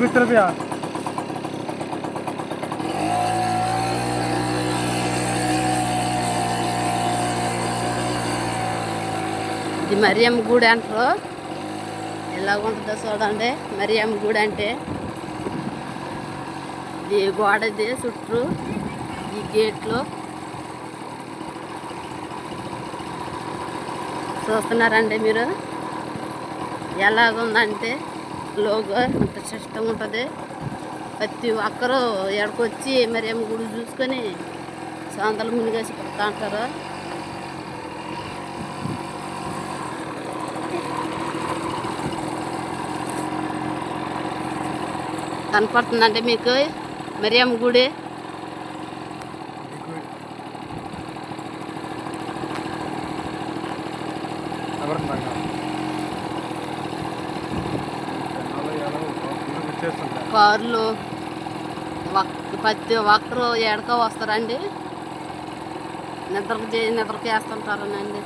కూర్చోబియా ఇది మరియమ్మ గుడి అంటారు. ఎలాగుంటుందో చూడండి. మరియమ్మ గుడి అంటే ఇది గోడది చుట్టూ ఈ గేట్లు చూస్తున్నారండి మీరు. ఎలాగుందంటే లోగో అంత సిస్టమ్ ఉంటుంది. ప్రతి ఒక్కరూ ఎక్కడికొచ్చి ఏమి గుడి చూసుకొని సాయంత్రం మునిగేసి పడుతూ ఉంటారు కనపడుతుందంటే మీకు? మరియమ్మ గుడి? కార్లు ప్రతి ఒక్కరు ఎడక వస్తారండి. నిద్రకు చే నిద్రకు వేస్తుంటారనండి.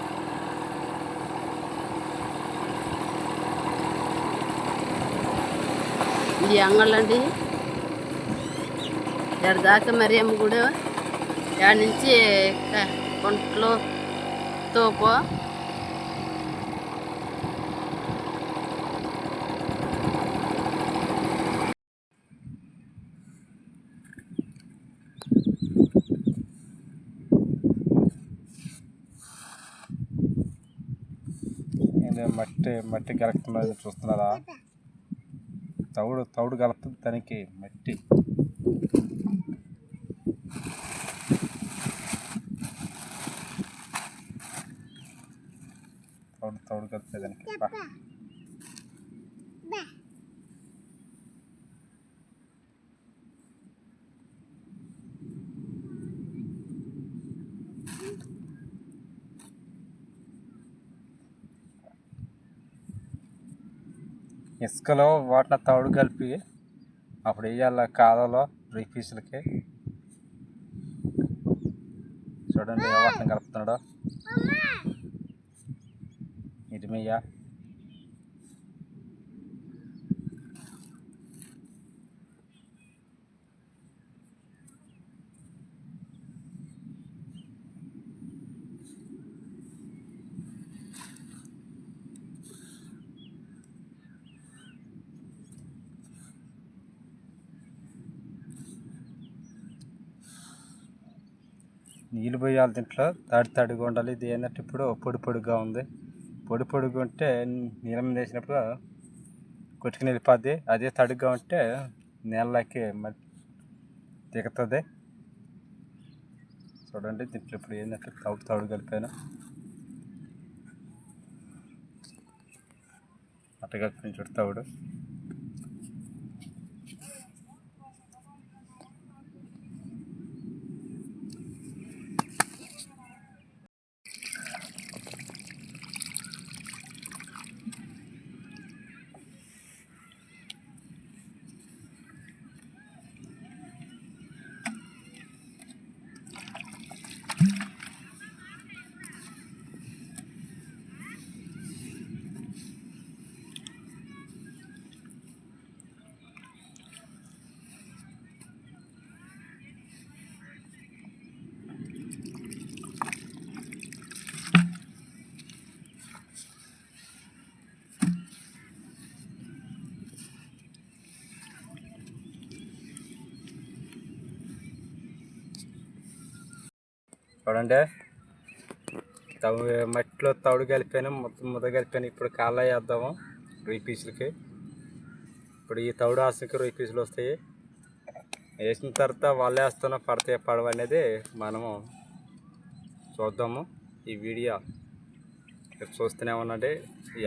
ఇది అంగళ్ళండి. ఎడ మరి అమ్మ గుడి. ఎడ నుంచి కొంట్లో తోపు ఇది మట్టి మట్టి కలుపుతున్నది చూస్తున్నారా? తౌడు తౌడు కలుపుతుంది దానికి మట్టి. తౌడు తౌడు కలిపే దానికి ఇసుకలో వాటిని తౌడు కలిపి అప్పుడు వేయాల కాదలో రీపీసులకి చూడండి ఏ వాటిని కలుపుతున్నాడు. ఇటుమయ్యా నీళ్ళు పోయాలి దీంట్లో తడి తడిగా ఉండాలి. ఇది ఏంటంటే ఇప్పుడు పొడి పొడిగా ఉంది. పొడి పొడిగా ఉంటే నీళ్ళ మీద వేసినప్పుడు కొట్టుకుని వెళ్ళిపోద్ది అదే తడిగా ఉంటే నీళ్ళకి మరి దిగుతుంది. చూడండి దీంట్లో ఇప్పుడు ఏంటంటే తౌడు తౌడు కలిపాను. అట్ట కలిపిన చూడు తౌడు. చూడండి. తవు మట్టిలో తవుడు కలిపాను మొత్తం ముద్ద కలిపాను. ఇప్పుడు కాళ్ళ వేద్దాము రొయ్యి పీసులకి. ఇప్పుడు ఈ తవుడు ఆశకి రొయ్యి పీసులు వస్తాయి. వేసిన తర్వాత వాళ్ళు వేస్తున్న పడతాయి పడవ అనేది మనము చూద్దాము. ఈ వీడియో చూస్తూనే ఉన్నది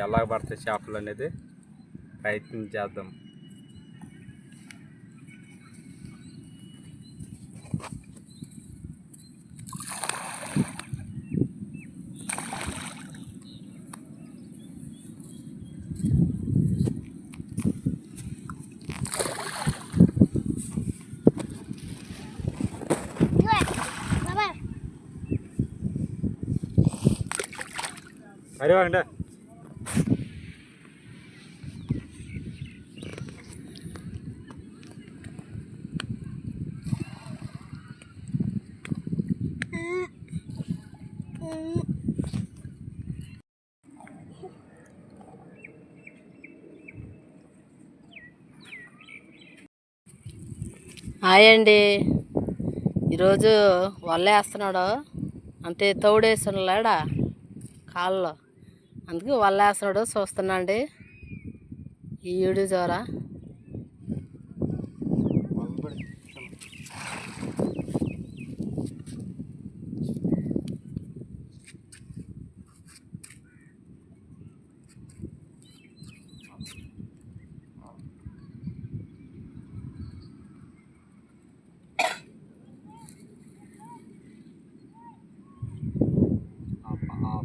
ఎలా పడతాయి చేపలు అనేది ప్రయత్నం చేద్దాం. വരുവാണ്ട హాయ్ అండి. ఈరోజు వల్లేస్తున్నాడు. అంటే తౌడేసిన లేడా? కాళ్ళలో అందుకే వల్లేస్తున్నాడు చూస్తున్నా అండి ఈ వీడియో ద్వారా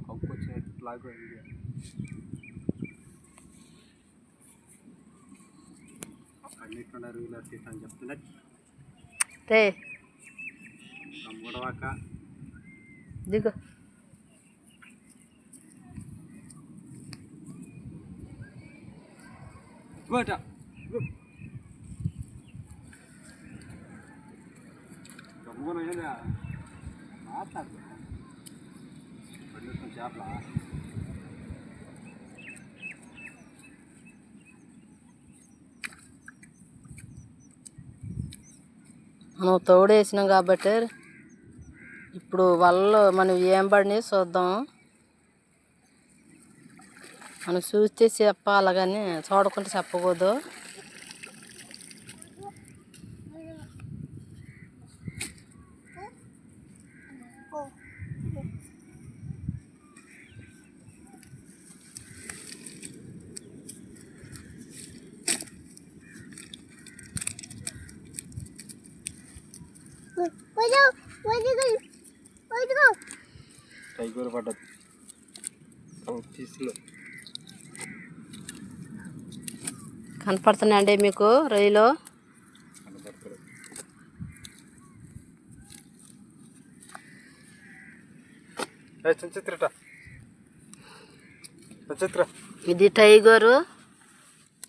కప్పు వచ్చినట్లాగా అన్నిట్టున్నారు వీళ్ళు అట్టి అని చెప్తున్నా రే తమ్ముడవాక దిగు బయట గమ్మున ఏందా మాట్లాడు పండుగ చేపల మనం తోడేసినాం కాబట్టి ఇప్పుడు వల్ల మనం ఏం పడినాయి చూద్దాం. మనం చూస్తే చెప్పాలి కానీ చూడకుండా చెప్పకూడదు. టైగర్ పడ్డది. కనపడుతున్నాయండి మీకు రొయ్యలు? చిత్ర ఇది టైగరు.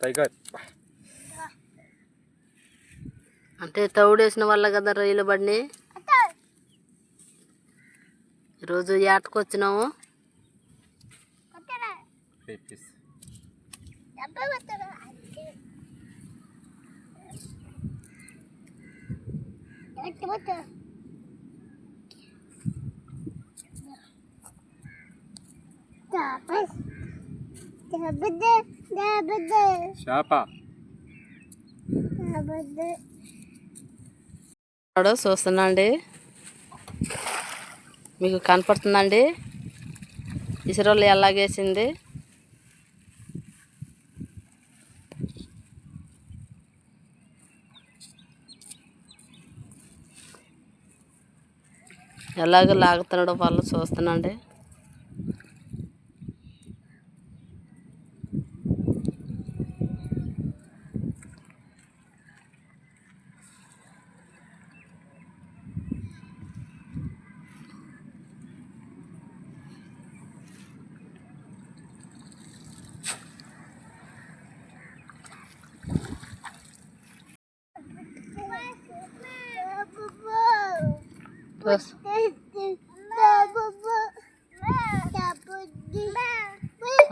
టైగర్. అంటే తౌడేసిన వల్ల కదా రొయ్యలు పడినాయి ఈరోజు ఏటకు వచ్చినాము చేప చూస్తున్నా అండి. మీకు కనపడుతుందండి. ఇసురోళ్ళు ఎలాగేసింది ఎలాగ లాగుతున్నాడో వాళ్ళు చూస్తున్నాండి.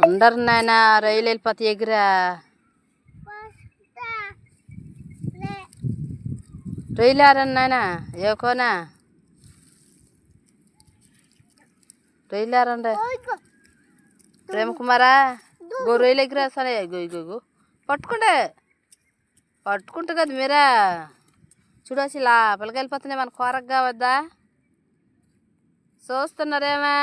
అందరు నాయన రైలు వెళ్ళిపోతే ఎగిరా రైలు ఆరని నాయన ఏకోనా రైలు ఆరండి ప్రేమ కుమారా గో రొయ్యలు ఎగిరా సరే గో గో పట్టుకుంటే పట్టుకుంటే కదా మీరా చూడొచ్చు ఇలా వెళ్ళిపోతున్నాయి మన కూరకు కావద్దా చూస్తున్నారేమా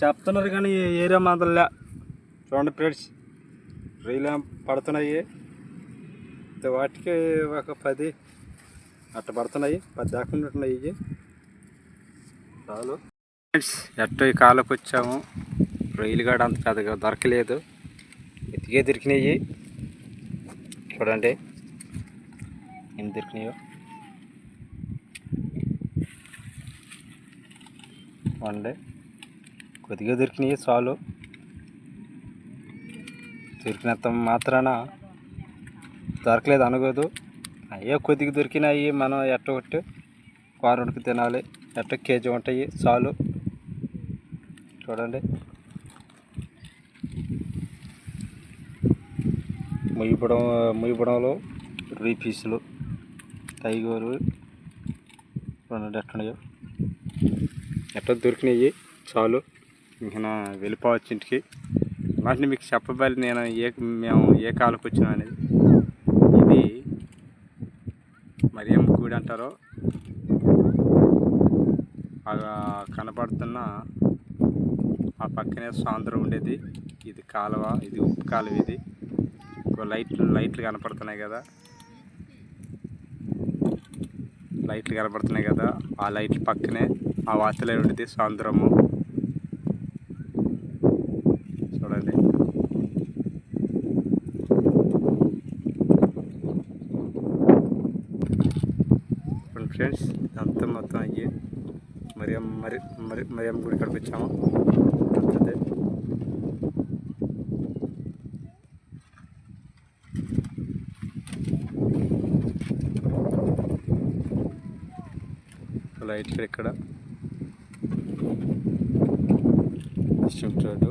చెప్తున్నారు కానీ ఏరియా మాత్రంలే. చూడండి ఫ్రెండ్స్ రొయ్యలు ఏం పడుతున్నాయి? వాటికి ఒక పది అట్ట పడుతున్నాయి పది దాకా ఉంటున్నాయి ఇవి. చాలు. ఫ్రెండ్స్ ఎట్టో ఈ కాలకు వచ్చాము. రొయ్యలు కాడ అంత పెద్దగా దొరకలేదు. ఎతికే దొరికినాయి చూడండి ఏం దొరికినాయో చూడండి. కొద్దిగా దొరికినాయి చాలు. దొరికినంత మాత్రాన దొరకలేదు అనుకోదు. అయ్యో కొద్దిగా దొరికినాయి. మనం ఎట్ట ఒకటి కూరకి తినాలి. ఎట్ట కేజీ ఉంటాయి. చాలు. చూడండి. ముయ్యబడం ముయ్యబడంలో రొయ్యి పీసులు. టైగరు చూడండి ఎట్టున్నాయో ఎట్లా దొరికినాయి? చాలు. ఇంకా వెళ్ళిపోవచ్చు ఇంటికి వాటిని మీకు చెప్పబలి నేను ఏ మేము ఏ కాలకు వచ్చినా అనేది. ఇది మరి గుడి అంటారు. అంటారో కనపడుతున్న ఆ పక్కనే సాంద్ర ఉండేది. ఇది కాలువ ఇది ఉప్పు కాలువ ఇది. లైట్లు లైట్లు కనపడుతున్నాయి కదా. లైట్లు కనపడుతున్నాయి కదా. ఆ లైట్ల పక్కనే ఆ వాతలే ఉండేది సాంద్రము. చూడండి. ఫ్రెండ్స్ అంతా మొత్తం అయ్యి మరి మరి మరి మరియం గుడి కాడికి వచ్చాము అంతే రైట్ ఇక్కడ. రోడ్డు